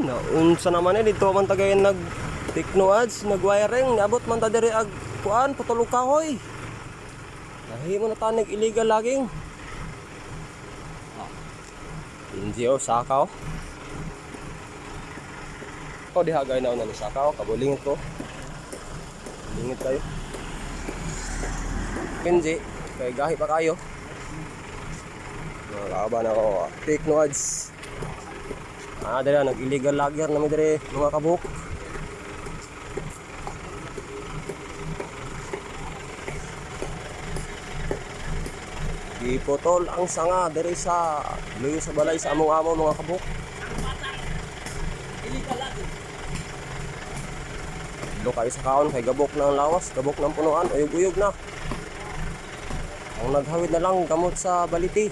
Naunsa naman eh dito man tagay nag techno ads, nag wiring, abot man ta diri ag kuan patulog kahoy. Nahimo na tanig illegal laging. Hindi oh, sakaw. Ko diha gay na ni sakaw, kabulingit ko. Lingit kayo. Kenji, kay gahi pa kayo. Nakakaban ako. Take no ads. Ah, dali nag-illegal lagger na mi dire mga kabuk. Ipotol ang sanga diri sa luyo sa balay sa among amo mga kabuk. Do kayo sa kaon kay gabok ng lawas, gabok ng punuan, uyog-uyog na. Ang naghawid na lang gamot sa baliti.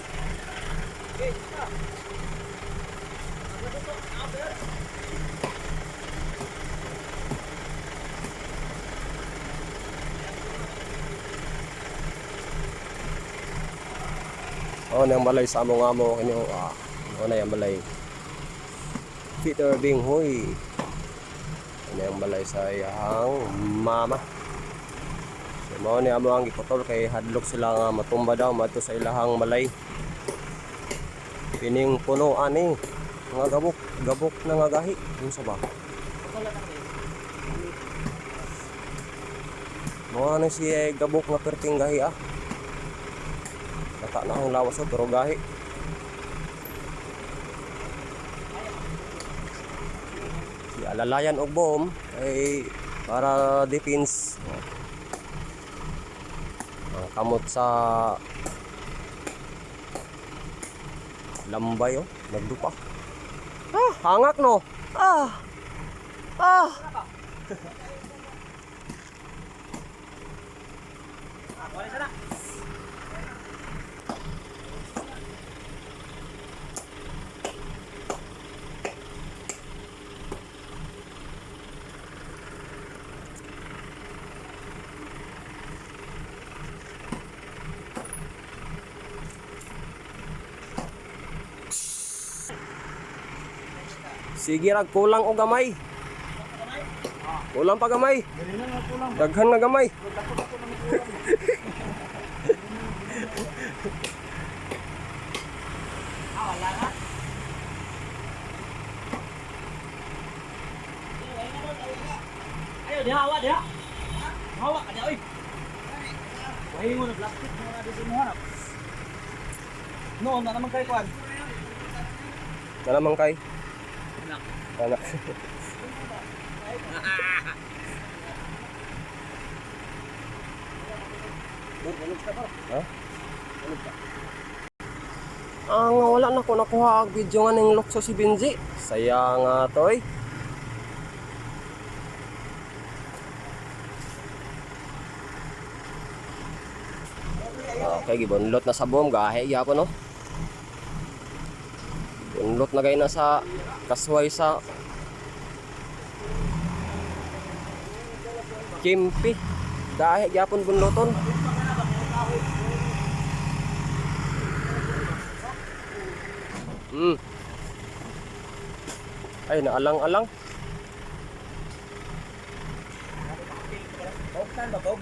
Oh, nang balay sa among amo kanyo. Ah, oh na yung balay. Peter Bing Huy. Ano balay sa iyang mama. So, mao ni amo ang gipotol kay hadlok sila nga matumba daw madto sa ilahang balay. Pining puno ani nga gabok, gabok na nga gahi. Yung sa ba? Mo ano si eh, gabok nga perting gahi ah. Nata na ang lawas oh, pero gahi. Si alalayan og bomb ay para defense. Ang kamot sa lambay oh, nagdupa. Hangak no. Ah. Ah. Sige rag kulang og gamay. Kulang pa gamay. Daghan na gamay. Ayo dia awak dia. Awak ada oi. Wahai mo na plastic mo na di mo hanap. No, na naman kay kwan. Na naman kay. Anak. Ha? Ang wala na ko nakuha ang video nga ning lukso si Benji. Saya nga toy. Okay, gibonlot na sa boom, gahe gyapon no. Bunlot na gay na sa kasway sa Kimpi. Gahe gyapon bunloton. Hmm. Ay, naalang-alang.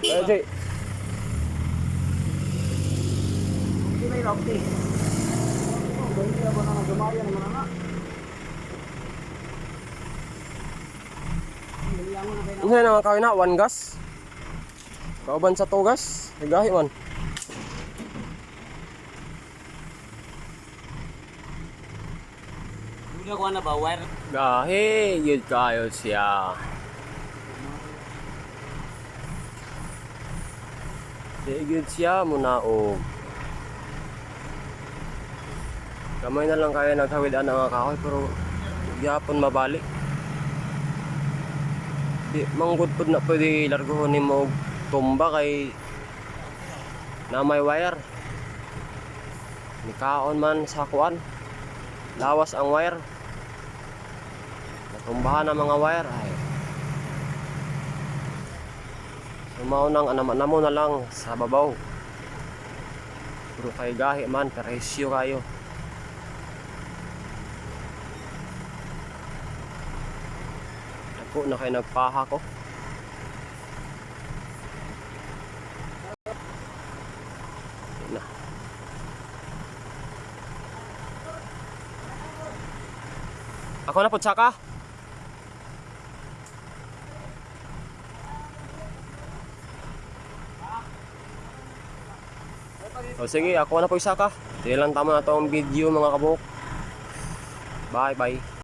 Ay, Jay. Di may rokti. Hindi na ba na gumaya naman ana? Ano na kawin na? One gas? Kauban sa two gas? Gahi man. Duda ko na ba wire? Gahi, yun kayo siya. Sigid siya muna o. Kamay na lang kaya naghawid ang nga kahoy pero gyapon mabalik. Di manggod pud na pwede largohon nimo og tumba kay na may wire. Nikaon man sa kuan. Lawas ang wire. Natumbahan ang mga wire ay. Sumaw nang anam-anamo na lang sa babaw. Puro kay gahi man, karesyo kayo. Dako na kayo nagpaha ko. Ako na po tsaka. O sige, ako na po isa ka. Lang tama na tong video mga kabuk. Bye bye.